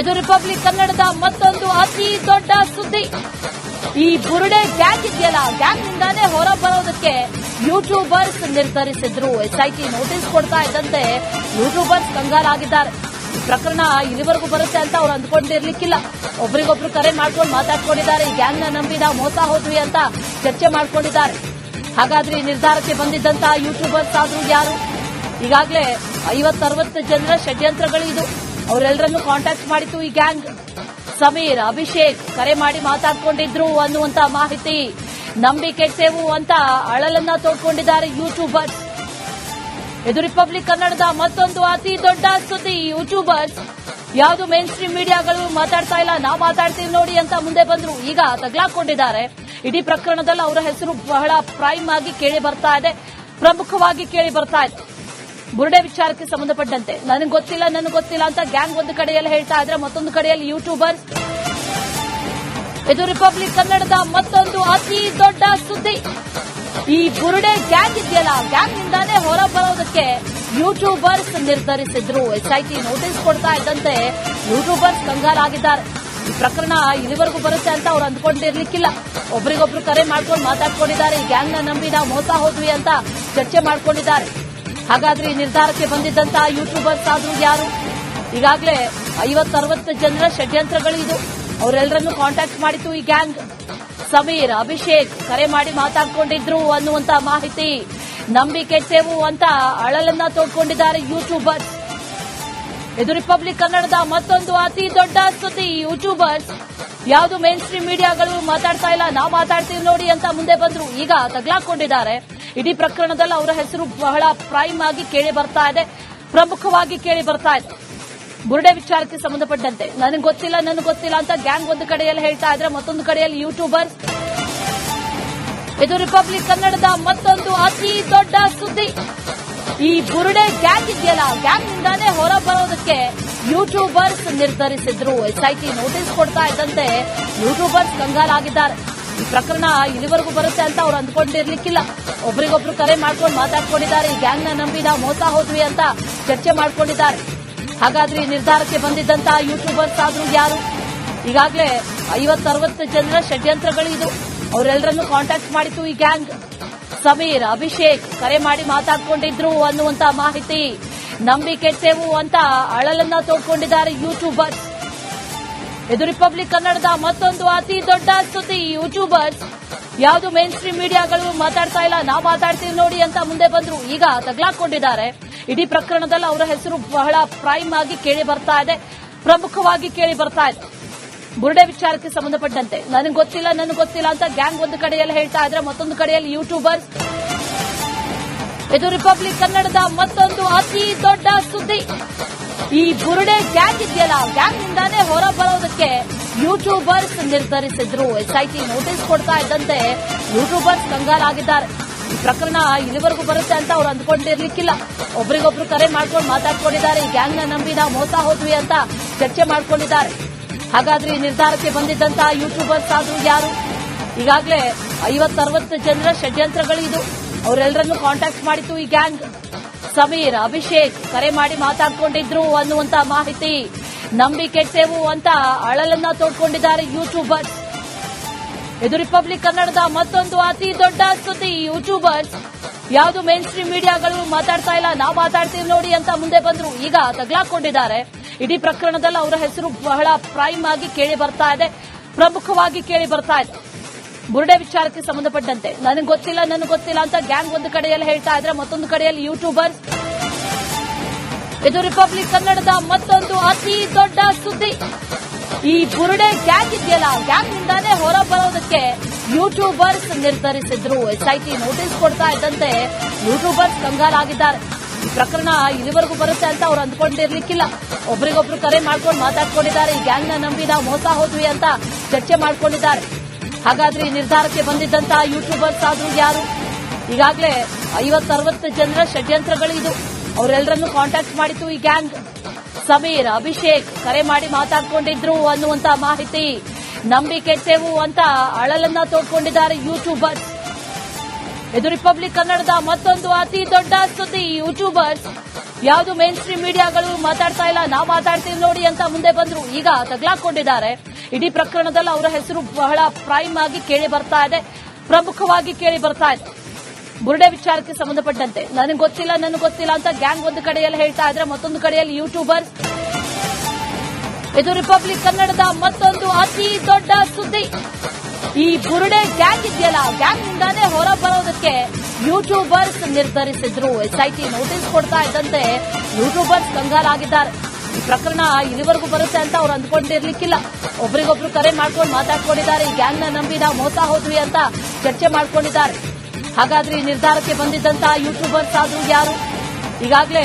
ಇದು ರಿಪಬ್ಲಿಕ್ ಕನ್ನಡದ ಮತ್ತೊಂದು ಅತಿ ದೊಡ್ಡ ಸುದ್ದಿ. ಈ ಬುರುಡೆ ಗ್ಯಾಂಗ್ ಇದೆಯಲ್ಲ ಗ್ಯಾಂಗ್ ನಿಂದಾನೇ ಹೊರ ಬರೋದಕ್ಕೆ ಯೂಟ್ಯೂಬರ್ಸ್ ನಿರ್ಧರಿಸಿದ್ರು. ಎಸ್ಐಟಿ ನೋಟಿಸ್ ಕೊಡ್ತಾ ಇದ್ದಂತೆ ಯೂಟ್ಯೂಬರ್ಸ್ ಕಂಗಾಲಾಗಿದ್ದಾರೆ ಪ್ರಕರಣ ಇಲ್ಲಿವರೆಗೂ ಬರುತ್ತೆ ಅಂತ ಅವ್ರು ಅಂದ್ಕೊಂಡಿರ್ಲಿಕ್ಕಿಲ್ಲ. ಒಬ್ರಿಗೊಬ್ರು ಕರೆ ಮಾಡ್ಕೊಂಡು ಮಾತಾಡ್ಕೊಂಡಿದ್ದಾರೆ. ಈ ಗ್ಯಾಂಗ್ನ ನಂಬಿ ನಾವು ಮೋಸ ಹೋದ್ವಿ ಅಂತ ಚರ್ಚೆ ಮಾಡ್ಕೊಂಡಿದ್ದಾರೆ. ಹಾಗಾದ್ರೆ ಈ ನಿರ್ಧಾರಕ್ಕೆ ಬಂದಿದ್ದಂತಹ ಯೂಟ್ಯೂಬರ್ಸ್ ಆದ್ರೂ ಯಾರು? ಈಗಾಗಲೇ ಐವತ್ತರವತ್ತು ಜನರ ಷಡ್ಯಂತ್ರಗಳು ಇದು ಅವರೆಲ್ಲರನ್ನು ಕಾಂಟ್ಯಾಕ್ಟ್ ಮಾಡಿತ್ತು ಈ ಗ್ಯಾಂಗ್ ಸಮೀರ್, ಅಭಿಷೇಕ್ ಕರೆ ಮಾಡಿ ಮಾತಾಡ್ಕೊಂಡಿದ್ರು ಅನ್ನುವಂತ ಮಾಹಿತಿ. ನಂಬಿ ಕೆಟ್ಟೆವು ಅಂತ ಅಳಲನ್ನ ತೋಡ್ಕೊಂಡಿದ್ದಾರೆ ಯೂಟ್ಯೂಬರ್ಸ್ ಇದು ರಿಪಬ್ಲಿಕ್ ಕನ್ನಡದ ಮತ್ತೊಂದು ಅತಿ ದೊಡ್ಡ ಸುದ್ದಿ. ಯೂಟ್ಯೂಬರ್ಸ್ ಯಾವುದು ಮೇನ್ ಸ್ಟ್ರೀಮ್ ಮೀಡಿಯಾಗಳು ಮಾತಾಡ್ತಾ ಇಲ್ಲ, ನಾವು ಮಾತಾಡ್ತೀವಿ ನೋಡಿ ಅಂತ ಮುಂದೆ ಬಂದ್ರು. ಈಗ ತಗ್ಲಾಕೊಂಡಿದ್ದಾರೆ. ಇಡೀ ಪ್ರಕರಣದಲ್ಲಿ ಅವರ ಹೆಸರು ಬಹಳ ಪ್ರೈಮ್ ಆಗಿ ಕೇಳಿ ಬರ್ತಾ ಇದೆ. ಪ್ರಮುಖವಾಗಿ ಕೇಳಿ ಬರ್ತಾ ಇದೆ. ಬುರುಡೆ ವಿಚಾರಕ್ಕೆ ಸಂಬಂಧಪಟ್ಟಂತೆ. ನನಗೆ ಗೊತ್ತಿಲ್ಲ ನನಗೆ ಗೊತ್ತಿಲ್ಲ ಅಂತ ಗ್ಯಾಂಗ್ ಒಂದು ಕಡೆಯಲ್ಲಿ ಹೇಳ್ತಾ ಇದ್ರೆ ಮತ್ತೊಂದು ಕಡೆಯಲ್ಲಿ ಯೂಟ್ಯೂಬರ್ಸ್ ಇದು ರಿಪಬ್ಲಿಕ್ ಕನ್ನಡದ ಮತ್ತೊಂದು ಅತಿ ದೊಡ್ಡ ಸುದ್ದಿ. ಈ ಬುರುಡೆ ಗ್ಯಾಂಗ್ ಇದೆಯಲ್ಲ ಗ್ಯಾಂಗ್ ನಿಂದಾನೇ ಹೊರ ಬರೋದಕ್ಕೆ ಯೂಟ್ಯೂಬರ್ಸ್ ನಿರ್ಧರಿಸಿದ್ರು. ಎಸ್ಐಟಿ ನೋಟಿಸ್ ಕೊಡ್ತಾ ಇದ್ದಂತೆ ಯೂಟ್ಯೂಬರ್ಸ್ ಕಂಗಾಲಾಗಿದ್ದಾರೆ. ಈ ಪ್ರಕರಣ ಇಲ್ಲಿವರೆಗೂ ಬರುತ್ತೆ ಅಂತ ಅವ್ರು ಅಂದ್ಕೊಂಡಿರ್ಲಿಕ್ಕಿಲ್ಲ. ಒಬ್ರಿಗೊಬ್ರು ಕರೆ ಮಾಡ್ಕೊಂಡು ಮಾತಾಡ್ಕೊಂಡಿದ್ದಾರೆ. ಈ ಗ್ಯಾಂಗ್ನ ನಂಬಿ ನಾವು ಮೋಸ ಹೋದ್ವಿ ಅಂತ ಚರ್ಚೆ ಮಾಡ್ಕೊಂಡಿದ್ದಾರೆ. ಹಾಗಾದ್ರೆ ಈ ನಿರ್ಧಾರಕ್ಕೆ ಬಂದಿದ್ದಂತಹ ಯೂಟ್ಯೂಬರ್ಸ್ ಆದ್ರೂ ಯಾರು? ಈಗಾಗಲೇ ಐವತ್ತರವತ್ತು ಜನರ ಷಡ್ಯಂತ್ರಗಳು ಇದು. ಅವರೆಲ್ಲರನ್ನು ಕಾಂಟ್ಯಾಕ್ಟ್ ಮಾಡಿತ್ತು ಈ ಗ್ಯಾಂಗ್ ಸಮೀರ್, ಅಭಿಷೇಕ್ ಕರೆ ಮಾಡಿ ಮಾತಾಡ್ಕೊಂಡಿದ್ರು ಅನ್ನುವಂತ ಮಾಹಿತಿ. ನಂಬಿ ಸೇವು ಅಂತ ಅಳಲನ್ನ ತೋಡ್ಕೊಂಡಿದ್ದಾರೆ ಯೂಟ್ಯೂಬರ್ಸ್ ಇದು ರಿಪಬ್ಲಿಕ್ ಕನ್ನಡದ ಮತ್ತೊಂದು ಅತಿ ದೊಡ್ಡ ಸುದ್ದಿ. ಯೂಟ್ಯೂಬರ್ಸ್ ಯಾವುದು ಮೇನ್ ಸ್ಟ್ರೀಮ್ ಮೀಡಿಯಾಗಳು ಮಾತಾಡ್ತಾ ಇಲ್ಲ, ನಾವು ಮಾತಾಡ್ತೀವಿ ನೋಡಿ ಅಂತ ಮುಂದೆ ಬಂದ್ರು. ಈಗ ತಗ್ಲಾಕೊಂಡಿದ್ದಾರೆ. ಇಡೀ ಪ್ರಕರಣದಲ್ಲಿ ಅವರ ಹೆಸರು ಬಹಳ ಪ್ರೈಮ್ ಆಗಿ ಕೇಳಿ ಬರ್ತಾ ಇದೆ. ಪ್ರಮುಖವಾಗಿ ಕೇಳಿ ಬರ್ತಾ ಇದೆ. ಬುರುಡೆ ವಿಚಾರಕ್ಕೆ ಸಂಬಂಧಪಟ್ಟಂತೆ. ನನಗೆ ಗೊತ್ತಿಲ್ಲ ನನಗೆ ಗೊತ್ತಿಲ್ಲ ಅಂತ ಗ್ಯಾಂಗ್ ಒಂದು ಕಡೆಯಲ್ಲಿ ಹೇಳ್ತಾ ಇದ್ರೆ ಮತ್ತೊಂದು ಕಡೆಯಲ್ಲಿ ಯೂಟ್ಯೂಬರ್ ಇದು ರಿಪಬ್ಲಿಕ್ ಕನ್ನಡದ ಮತ್ತೊಂದು ಅತಿ ದೊಡ್ಡ ಸುದ್ದಿ. ಈ ಬುರುಡೆ ಗ್ಯಾಂಗ್ ಇದೆಯಲ್ಲ ಗ್ಯಾಂಗ್ ನಿಂದಾನೇ ಹೊರ ಬರೋದಕ್ಕೆ ಯೂಟ್ಯೂಬರ್ಸ್ ನಿರ್ಧರಿಸಿದ್ರು. ಎಸ್ಐಟಿ ನೋಟಿಸ್ ಕೊಡ್ತಾ ಇದ್ದಂತೆ ಯೂಟ್ಯೂಬರ್ಸ್ ಕಂಗಾಲಾಗಿದ್ದಾರೆ. ಈ ಪ್ರಕರಣ ಇಲ್ಲಿವರೆಗೂ ಬರುತ್ತೆ ಅಂತ ಅವ್ರು ಅಂದ್ಕೊಂಡಿರ್ಲಿಕ್ಕಿಲ್ಲ. ಒಬ್ರಿಗೊಬ್ರು ಕರೆ ಮಾಡ್ಕೊಂಡು ಮಾತಾಡ್ಕೊಂಡಿದ್ದಾರೆ. ಈ ಗ್ಯಾಂಗ್ನ ನಂಬಿ ನಾವು ಮೋಸ ಹೋದ್ವಿ ಅಂತ ಚರ್ಚೆ ಮಾಡ್ಕೊಂಡಿದ್ದಾರೆ. ಹಾಗಾದ್ರೆ ಈ ನಿರ್ಧಾರಕ್ಕೆ ಬಂದಿದ್ದಂತ ಯೂಟ್ಯೂಬರ್ಸ್ ಆದ್ರೂ ಯಾರು? ಈಗಾಗಲೇ ಐವತ್ತರವತ್ತು ಜನರ ಷಡ್ಯಂತ್ರಗಳು ಇದು. ಅವರೆಲ್ಲರನ್ನು ಕಾಂಟ್ಯಾಕ್ಟ್ ಮಾಡಿತು ಈ ಗ್ಯಾಂಗ್. ಸಮೀರ್, ಅಭಿಷೇಕ್ ಕರೆ ಮಾಡಿ ಮಾತಾಡ್ಕೊಂಡಿದ್ರು ಅನ್ನುವಂತ ಮಾಹಿತಿ. ನಂಬಿ ಕೆಟ್ಟೆವು ಅಂತ ಅಳಲನ್ನ ತೋಡ್ಕೊಂಡಿದ್ದಾರೆ ಯೂಟ್ಯೂಬರ್ಸ್. ಇದು ರಿಪಬ್ಲಿಕ್ ಕನ್ನಡದ ಮತ್ತೊಂದು ಅತಿ ದೊಡ್ಡ ಸುದ್ದಿ ಯೂಟ್ಯೂಬರ್ಸ್ ಯಾವುದು ಮೇನ್ ಸ್ಟ್ರೀಮ್ ಮೀಡಿಯಾಗಳು ಮಾತಾಡ್ತಾ ಇಲ್ಲ, ನಾವು ಮಾತಾಡ್ತೀವಿ ನೋಡಿ ಅಂತ ಮುಂದೆ ಬಂದ್ರು. ಈಗ ತಗ್ಲಾಕೊಂಡಿದ್ದಾರೆ. ಇಡೀ ಪ್ರಕರಣದಲ್ಲಿ ಅವರ ಹೆಸರು ಬಹಳ ಪ್ರೈಮ್ ಆಗಿ ಕೇಳಿ ಬರ್ತಾ ಇದೆ. ಪ್ರಮುಖವಾಗಿ ಕೇಳಿ ಬರ್ತಾ ಇದೆ. ಬುರುಡೆ ವಿಚಾರಕ್ಕೆ ಸಂಬಂಧಪಟ್ಟಂತೆ. ನನಗೆ ಗೊತ್ತಿಲ್ಲ ನನಗೆ ಗೊತ್ತಿಲ್ಲ ಅಂತ ಗ್ಯಾಂಗ್ ಒಂದು ಕಡೆಯಲ್ಲಿ ಹೇಳ್ತಾ ಇದ್ರೆ, ಮತ್ತೊಂದು ಕಡೆಯಲ್ಲಿ ಯೂಟ್ಯೂಬರ್ಸ್ ಇದು ರಿಪಬ್ಲಿಕ್ ಕನ್ನಡದ ಮತ್ತೊಂದು ಅತಿ ದೊಡ್ಡ ಸುದ್ದಿ. ಈ ಬುರುಡೆ ಗ್ಯಾಂಗ್ ಇದೆಯಲ್ಲ ಗ್ಯಾಂಗ್ ನಿಂದಾನೇ ಹೊರ ಬರೋದಕ್ಕೆ ಯೂಟ್ಯೂಬರ್ಸ್ ನಿರ್ಧರಿಸಿದ್ರು ಎಸ್ಐಟಿ ನೋಟಿಸ್ ಕೊಡ್ತಾ ಇದ್ದಂತೆ ಯೂಟ್ಯೂಬರ್ಸ್ ಕಂಗಾಲಾಗಿದ್ದಾರೆ ಈ ಪ್ರಕರಣ ಇಲ್ಲಿವರೆಗೂ ಬರುತ್ತೆ ಅಂತ ಅವ್ರು ಅಂದ್ಕೊಂಡಿರ್ಲಿಕ್ಕಿಲ್ಲ. ಒಬ್ರಿಗೊಬ್ರು ಕರೆ ಮಾಡ್ಕೊಂಡು ಮಾತಾಡ್ಕೊಂಡಿದ್ದಾರೆ. ಈ ಗ್ಯಾಂಗ್ನ ನಂಬಿ ನಾವು ಮೋಸ ಹೋದ್ವಿ ಅಂತ ಚರ್ಚೆ ಮಾಡ್ಕೊಂಡಿದ್ದಾರೆ. ಹಾಗಾದ್ರೆ ಈ ನಿರ್ಧಾರಕ್ಕೆ ಬಂದಿದ್ದಂತಹ ಯೂಟ್ಯೂಬರ್ಸ್ ಆದ್ರೂ ಯಾರು? ಈಗಾಗಲೇ ಐವತ್ತರವತ್ತು ಜನರ ಷಡ್ಯಂತ್ರಗಳು ಇದು ಅವರೆಲ್ಲರನ್ನು ಕಾಂಟ್ಯಾಕ್ಟ್ ಮಾಡಿತ್ತು ಈ ಗ್ಯಾಂಗ್ ಸಮೀರ್, ಅಭಿಷೇಕ್ ಕರೆ ಮಾಡಿ ಮಾತಾಡ್ಕೊಂಡಿದ್ರು ಅನ್ನುವಂತ ಮಾಹಿತಿ. ನಂಬಿ ಕೆಟ್ಟೆವು ಅಂತ ಅಳಲನ್ನ ತೋಡ್ಕೊಂಡಿದ್ದಾರೆ ಯೂಟ್ಯೂಬರ್ಸ್ ಇದು ರಿಪಬ್ಲಿಕ್ ಕನ್ನಡದ ಮತ್ತೊಂದು ಅತಿ ದೊಡ್ಡ ಸುದ್ದಿ. ಯೂಟ್ಯೂಬರ್ಸ್ ಯಾವುದು ಮೇನ್ ಸ್ಟ್ರೀಮ್ ಮೀಡಿಯಾಗಳು ಮಾತಾಡ್ತಾ ಇಲ್ಲ, ನಾವು ಮಾತಾಡ್ತೀವಿ ನೋಡಿ ಅಂತ ಮುಂದೆ ಬಂದ್ರು. ಈಗ ತಗ್ಲಾಕೊಂಡಿದ್ದಾರೆ. ಇಡೀ ಪ್ರಕರಣದಲ್ಲಿ ಅವರ ಹೆಸರು ಬಹಳ ಪ್ರೈಮ್ ಆಗಿ ಕೇಳಿ ಬರ್ತಾ ಇದೆ. ಪ್ರಮುಖವಾಗಿ ಕೇಳಿ ಬರ್ತಾ ಇದೆ. ಬುರುಡೆ ವಿಚಾರಕ್ಕೆ ಸಂಬಂಧಪಟ್ಟಂತೆ. ನನಗೆ ಗೊತ್ತಿಲ್ಲ ನನಗೆ ಗೊತ್ತಿಲ್ಲ ಅಂತ ಗ್ಯಾಂಗ್ ಒಂದು ಕಡೆಯಲ್ಲಿ ಹೇಳ್ತಾ ಇದ್ರೆ ಮತ್ತೊಂದು ಕಡೆಯಲ್ಲಿ ಯೂಟ್ಯೂಬರ್ಸ್. ಇದು ರಿಪಬ್ಲಿಕ್ ಕನ್ನಡದ ಮತ್ತೊಂದು ಅತಿ ದೊಡ್ಡ ಸುದ್ದಿ. ಈ ಬುರುಡೆ ಗ್ಯಾಂಗ್ ಇದೆಯಲ್ಲ ಗ್ಯಾಂಗ್ ನಿಂದಾನೇ ಹೊರ ಬರೋದಕ್ಕೆ ಯೂಟ್ಯೂಬರ್ಸ್ ನಿರ್ಧರಿಸಿದ್ರು. ಎಸ್ಐಟಿ ನೋಟಿಸ್ ಕೊಡ್ತಾ ಇದ್ದಂತೆ ಯೂಟ್ಯೂಬರ್ಸ್ ಕಂಗಾಲಾಗಿದ್ದಾರೆ. ಪ್ರಕರಣ ಇಲ್ಲಿವರೆಗೂ ಬರುತ್ತೆ ಅಂತ ಅವ್ರು ಅಂದ್ಕೊಂಡಿರ್ಲಿಕ್ಕಿಲ್ಲ. ಒಬ್ರಿಗೊಬ್ರು ಕರೆ ಮಾಡ್ಕೊಂಡು ಮಾತಾಡ್ಕೊಂಡಿದ್ದಾರೆ. ಈ ಗ್ಯಾಂಗ್ನ ನಂಬಿ ನಾವು ಮೋಸ ಹೋದ್ವಿ ಅಂತ ಚರ್ಚೆ ಮಾಡ್ಕೊಂಡಿದ್ದಾರೆ. ಹಾಗಾದ್ರೆ ಈ ನಿರ್ಧಾರಕ್ಕೆ ಬಂದಿದ್ದಂತಹ ಯೂಟ್ಯೂಬರ್ಸ್ ಆದ್ರೂ ಯಾರು? ಈಗಾಗಲೇ ಐವತ್ತರವತ್ತು ಜನರ ಷಡ್ಯಂತ್ರಗಳಿದು ಅವರೆಲ್ಲರನ್ನು ಕಾಂಟ್ಯಾಕ್ಟ್ ಮಾಡಿತ್ತು ಈ ಗ್ಯಾಂಗ್ ಸಮೀರ್, ಅಭಿಷೇಕ್ ಕರೆ ಮಾಡಿ ಮಾತಾಡ್ಕೊಂಡಿದ್ರು ಅನ್ನುವಂತಹ ಮಾಹಿತಿ. ನಂಬಿ ಕೆಟ್ಟೆವು ಅಂತ ಅಳಲನ್ನ ತೋಡ್ಕೊಂಡಿದ್ದಾರೆ ಯೂಟ್ಯೂಬರ್ಸ್ ಇದು ರಿಪಬ್ಲಿಕ್ ಕನ್ನಡದ ಮತ್ತೊಂದು ಅತಿ ದೊಡ್ಡ ಸುದ್ದಿ ಯೂಟ್ಯೂಬರ್ಸ್ ಯಾವುದು ಮೇನ್ ಸ್ಟ್ರೀಮ್ ಮೀಡಿಯಾಗಳು ಮಾತಾಡ್ತಾ ಇಲ್ಲ ನಾವು ಮಾತಾಡ್ತೀವಿ ನೋಡಿ ಅಂತ ಮುಂದೆ ಬಂದ್ರು. ಈಗ ತಗ್ಲಾಕೊಂಡಿದ್ದಾರೆ. ಇಡೀ ಪ್ರಕರಣದಲ್ಲಿ ಅವರ ಹೆಸರು ಬಹಳ ಪ್ರೈಮ್ ಆಗಿ ಕೇಳಿ ಬರ್ತಾ ಇದೆ, ಪ್ರಮುಖವಾಗಿ ಕೇಳಿ ಬರ್ತಾ ಇದೆ. ಬುರುಡೆ ವಿಚಾರಕ್ಕೆ ಸಂಬಂಧಪಟ್ಟಂತೆ. ನನಗೆ ಗೊತ್ತಿಲ್ಲ ನನಗೆ ಗೊತ್ತಿಲ್ಲ ಅಂತ ಗ್ಯಾಂಗ್ ಒಂದು ಕಡೆಯಲ್ಲಿ ಹೇಳ್ತಾ ಇದ್ರೆ, ಮತ್ತೊಂದು ಕಡೆಯಲ್ಲಿ ಯೂಟ್ಯೂಬರ್ ಇದು ರಿಪಬ್ಲಿಕ್ ಕನ್ನಡದ ಮತ್ತೊಂದು ಅತಿ ದೊಡ್ಡ ಸುದ್ದಿ. ಈ ಬುರುಡೆ ಗ್ಯಾಂಗ್ ಇದೆಯಲ್ಲ? ಗ್ಯಾಂಗ್ ನಿಂದಾನೇ ಹೊರ ಬರೋದಕ್ಕೆ ಯೂಟ್ಯೂಬರ್ಸ್ ನಿರ್ಧರಿಸಿದ್ರು. ಎಸ್ಐಟಿ ನೋಟಿಸ್ ಕೊಡ್ತಾ ಇದ್ದಂತೆ ಯೂಟ್ಯೂಬರ್ಸ್ ಕಂಗಾಲಾಗಿದ್ದಾರೆ ಈ ಪ್ರಕರಣ ಇಲ್ಲಿವರೆಗೂ ಬರುತ್ತೆ ಅಂತ ಅವ್ರು ಅಂದ್ಕೊಂಡಿರ್ಲಿಕ್ಕಿಲ್ಲ. ಒಬ್ರಿಗೊಬ್ರು ಕರೆ ಮಾಡ್ಕೊಂಡು ಮಾತಾಡ್ಕೊಂಡಿದ್ದಾರೆ. ಈ ಗ್ಯಾಂಗ್ನ ನಂಬಿ ನಾವು ಮೋಸ ಹೋದ್ವಿ ಅಂತ ಚರ್ಚೆ ಮಾಡ್ಕೊಂಡಿದ್ದಾರೆ. ಹಾಗಾದ್ರೆ ಈ ನಿರ್ಧಾರಕ್ಕೆ ಬಂದಿದ್ದಂತ ಯೂಟ್ಯೂಬರ್ಸ್ ಆದ್ರೂ ಯಾರು? ಈಗಾಗಲೇ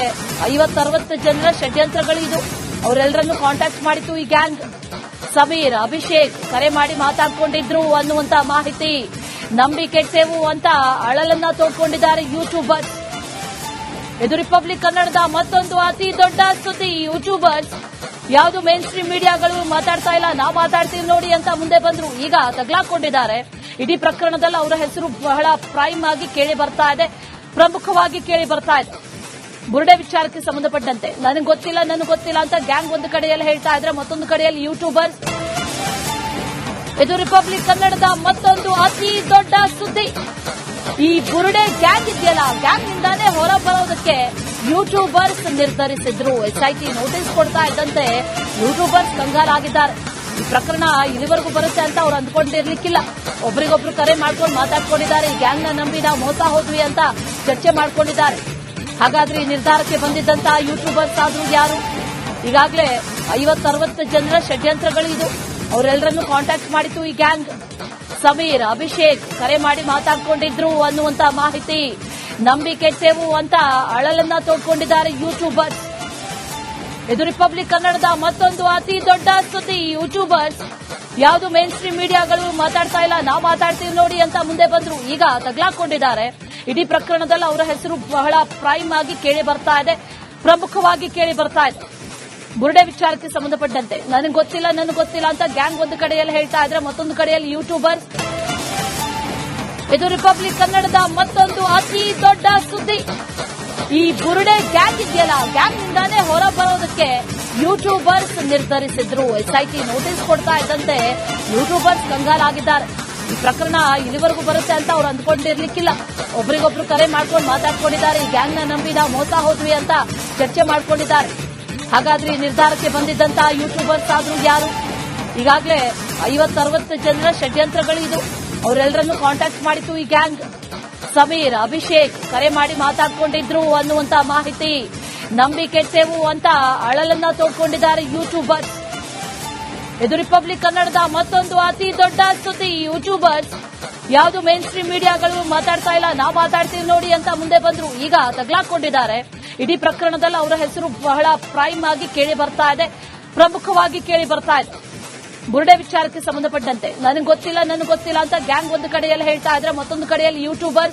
ಐವತ್ತರವತ್ತು ಜನರ ಷಡ್ಯಂತ್ರಗಳು ಇದು ಅವರೆಲ್ಲರನ್ನು ಕಾಂಟ್ಯಾಕ್ಟ್ ಮಾಡಿತ್ತು ಈ ಗ್ಯಾಂಗ್ ಸಮೀರ್, ಅಭಿಷೇಕ್ ಕರೆ ಮಾಡಿ ಮಾತಾಡ್ಕೊಂಡಿದ್ರು ಅನ್ನುವಂತ ಮಾಹಿತಿ. ನಂಬಿ ಕೆಟ್ಟೆವು ಅಂತ ಅಳಲನ್ನ ತೋಡ್ಕೊಂಡಿದ್ದಾರೆ ಯೂಟ್ಯೂಬರ್ಸ್ ಇದು ರಿಪಬ್ಲಿಕ್ ಕನ್ನಡದ ಮತ್ತೊಂದು ಅತಿ ದೊಡ್ಡ ಸುದ್ದಿ. ಯೂಟ್ಯೂಬರ್ಸ್ ಯಾವುದು ಮೇನ್ ಸ್ಟ್ರೀಮ್ ಮೀಡಿಯಾಗಳು ಮಾತಾಡ್ತಾ ಇಲ್ಲ, ನಾವು ಮಾತಾಡ್ತೀವಿ ನೋಡಿ ಅಂತ ಮುಂದೆ ಬಂದ್ರು. ಈಗ ತಗ್ಲಾಕೊಂಡಿದ್ದಾರೆ. ಇಡೀ ಪ್ರಕರಣದಲ್ಲಿ ಅವರ ಹೆಸರು ಬಹಳ ಪ್ರೈಮ್ ಆಗಿ ಕೇಳಿ ಬರ್ತಾ ಇದೆ, ಪ್ರಮುಖವಾಗಿ ಕೇಳಿ ಬರ್ತಾ ಇದೆ. ಬುರುಡೆ ವಿಚಾರಕ್ಕೆ ಸಂಬಂಧಪಟ್ಟಂತೆ. ನನಗೆ ಗೊತ್ತಿಲ್ಲ ನನಗೆ ಗೊತ್ತಿಲ್ಲ ಅಂತ ಗ್ಯಾಂಗ್ ಒಂದು ಕಡೆಯಲ್ಲಿ ಹೇಳ್ತಾ ಇದ್ರೆ ಮತ್ತೊಂದು ಕಡೆಯಲ್ಲಿ ಯೂಟ್ಯೂಬರ್ಸ್. ಇದು ರಿಪಬ್ಲಿಕ್ ಕನ್ನಡದ ಮತ್ತೊಂದು ಅತಿ ದೊಡ್ಡ ಸುದ್ದಿ. ಈ ಬುರುಡೆ ಗ್ಯಾಂಗ್ ಇದೆಯಲ್ಲ ಗ್ಯಾಂಗ್ ನಿಂದಾನೇ ಹೊರ ಬರೋದಕ್ಕೆ ಯೂಟ್ಯೂಬರ್ಸ್ ನಿರ್ಧರಿಸಿದ್ರು. ಎಸ್ಐಟಿ ನೋಟಿಸ್ ಕೊಡ್ತಾ ಇದ್ದಂತೆ ಯೂಟ್ಯೂಬರ್ಸ್ ಕಂಗಾಲಾಗಿದ್ದಾರೆ. ಈ ಪ್ರಕರಣ ಇಲ್ಲಿವರೆಗೂ ಬರುತ್ತೆ ಅಂತ ಅವ್ರು ಅಂದ್ಕೊಂಡಿರ್ಲಿಕ್ಕಿಲ್ಲ. ಒಬ್ರಿಗೊಬ್ರು ಕರೆ ಮಾಡ್ಕೊಂಡು ಮಾತಾಡ್ಕೊಂಡಿದ್ದಾರೆ. ಈ ಗ್ಯಾಂಗ್ನ ನಂಬಿ ನಾವು ಮೋಸ ಹೋದ್ವಿ ಅಂತ ಚರ್ಚೆ ಮಾಡ್ಕೊಂಡಿದ್ದಾರೆ. ಹಾಗಾದ್ರೆ ಈ ನಿರ್ಧಾರಕ್ಕೆ ಬಂದಿದ್ದಂತ ಯೂಟ್ಯೂಬರ್ಸ್ ಆದ್ರೂ ಯಾರು? ಈಗಾಗಲೇ ಐವತ್ತರವತ್ತು ಜನರ ಷಡ್ಯಂತ್ರಗಳು ಇದು. ಅವರೆಲ್ಲರನ್ನು ಕಾಂಟ್ಯಾಕ್ಟ್ ಮಾಡಿತು ಈ ಗ್ಯಾಂಗ್ ಸಮೀರ್, ಅಭಿಷೇಕ್ ಕರೆ ಮಾಡಿ ಮಾತಾಡ್ಕೊಂಡಿದ್ರು ಅನ್ನುವಂತ ಮಾಹಿತಿ. ನಂಬಿ ಕೆಟ್ಟೆವು ಅಂತ ಅಳಲನ್ನ ತೋಡ್ಕೊಂಡಿದ್ದಾರೆ ಯೂಟ್ಯೂಬರ್ಸ್ ಇದು ರಿಪಬ್ಲಿಕ್ ಕನ್ನಡದ ಮತ್ತೊಂದು ಅತಿ ದೊಡ್ಡ ಸುದ್ದಿ. ಯೂಟ್ಯೂಬರ್ಸ್ ಯಾವುದು ಮೇನ್ ಸ್ಟ್ರೀಮ್ ಮೀಡಿಯಾಗಳು ಮಾತಾಡ್ತಾ ಇಲ್ಲ, ನಾವು ಮಾತಾಡ್ತೀವಿ ನೋಡಿ ಅಂತ ಮುಂದೆ ಬಂದ್ರು. ಈಗ ತಗ್ಲಾಕೊಂಡಿದ್ದಾರೆ. ಇಡೀ ಪ್ರಕರಣದಲ್ಲಿ ಅವರ ಹೆಸರು ಬಹಳ ಪ್ರೈಮ್ ಆಗಿ ಕೇಳಿ ಬರ್ತಾ ಇದೆ. ಪ್ರಮುಖವಾಗಿ ಕೇಳಿ ಬರ್ತಾ ಇದೆ. ಬುರುಡೆ ವಿಚಾರಕ್ಕೆ ಸಂಬಂಧಪಟ್ಟಂತೆ. ನನಗೆ ಗೊತ್ತಿಲ್ಲ ನನಗೆ ಗೊತ್ತಿಲ್ಲ ಅಂತ ಗ್ಯಾಂಗ್ ಒಂದು ಕಡೆಯಲ್ಲಿ ಹೇಳ್ತಾ ಇದ್ರೆ ಮತ್ತೊಂದು ಕಡೆಯಲ್ಲಿ ಯೂಟ್ಯೂಬರ್ಸ್ ಇದು ರಿಪಬ್ಲಿಕ್ ಕನ್ನಡದ ಮತ್ತೊಂದು ಅತಿ ದೊಡ್ಡ ಸುದ್ದಿ. ಈ ಬುರುಡೆ ಗ್ಯಾಂಗ್ ಇದೆಯಲ್ಲ ಗ್ಯಾಂಗ್ ನಿಂದಾನೇ ಹೊರ ಬರೋದಕ್ಕೆ ಯೂಟ್ಯೂಬರ್ಸ್ ನಿರ್ಧರಿಸಿದ್ರು. ಎಸ್ಐಟಿ ನೋಟಿಸ್ ಕೊಡ್ತಾ ಇದ್ದಂತೆ ಯೂಟ್ಯೂಬರ್ಸ್ ಕಂಗಾಲಾಗಿದ್ದಾರೆ. ಪ್ರಕರಣ ಇಲ್ಲಿವರೆಗೂ ಬರುತ್ತೆ ಅಂತ ಅವ್ರು ಅಂದ್ಕೊಂಡಿರ್ಲಿಕ್ಕಿಲ್ಲ. ಒಬ್ರಿಗೊಬ್ರು ಕರೆ ಮಾಡ್ಕೊಂಡು ಮಾತಾಡ್ಕೊಂಡಿದ್ದಾರೆ. ಈ ಗ್ಯಾಂಗ್ನ ನಂಬಿ ನಾವು ಮೋಸ ಹೋದ್ವಿ ಅಂತ ಚರ್ಚೆ ಮಾಡ್ಕೊಂಡಿದ್ದಾರೆ. ಹಾಗಾದ್ರೆ ಈ ನಿರ್ಧಾರಕ್ಕೆ ಬಂದಿದ್ದಂತ ಯೂಟ್ಯೂಬರ್ಸ್ ಆದ್ರೂ ಯಾರು? ಈಗಾಗಲೇ ಐವತ್ತರವತ್ತು ಜನರ ಷಡ್ಯಂತ್ರಗಳು ಇದು. ಅವರೆಲ್ಲರನ್ನು ಕಾಂಟ್ಯಾಕ್ಟ್ ಮಾಡಿತು ಈ ಗ್ಯಾಂಗ್. ಸಮೀರ್, ಅಭಿಷೇಕ್ ಕರೆ ಮಾಡಿ ಮಾತಾಡ್ಕೊಂಡಿದ್ರು ಅನ್ನುವಂತ ಮಾಹಿತಿ. ನಂಬಿಕೆ ಕೆಟ್ಟೆವು ಅಂತ ಅಳಲನ್ನ ತೋಡ್ಕೊಂಡಿದ್ದಾರೆ ಯೂಟ್ಯೂಬರ್ಸ್. ಇದು ರಿಪಬ್ಲಿಕ್ ಕನ್ನಡದ ಮತ್ತೊಂದು ಅತಿ ದೊಡ್ಡ ಸುದ್ದಿ ಯೂಟ್ಯೂಬರ್ಸ್ ಯಾವುದು ಮೇನ್ ಸ್ಟ್ರೀಮ್ ಮೀಡಿಯಾಗಳು ಮಾತಾಡ್ತಾ ಇಲ್ಲ, ನಾವು ಮಾತಾಡ್ತೀವಿ ನೋಡಿ ಅಂತ ಮುಂದೆ ಬಂದ್ರು. ಈಗ ತಗ್ಲಾಕೊಂಡಿದ್ದಾರೆ. ಇಡೀ ಪ್ರಕರಣದಲ್ಲಿ ಅವರ ಹೆಸರು ಬಹಳ ಪ್ರೈಮ್ ಆಗಿ ಕೇಳಿ ಬರ್ತಾ ಇದೆ, ಪ್ರಮುಖವಾಗಿ ಕೇಳಿ ಬರ್ತಾ ಇದೆ. ಬುರುಡೆ ವಿಚಾರಕ್ಕೆ ಸಂಬಂಧಪಟ್ಟಂತೆ. ನನಗೆ ಗೊತ್ತಿಲ್ಲ ನನಗೆ ಗೊತ್ತಿಲ್ಲ ಅಂತ ಗ್ಯಾಂಗ್ ಒಂದು ಕಡೆಯಲ್ಲಿ ಹೇಳ್ತಾ ಇದ್ರೆ, ಮತ್ತೊಂದು ಕಡೆಯಲ್ಲಿ ಯೂಟ್ಯೂಬರ್ಸ್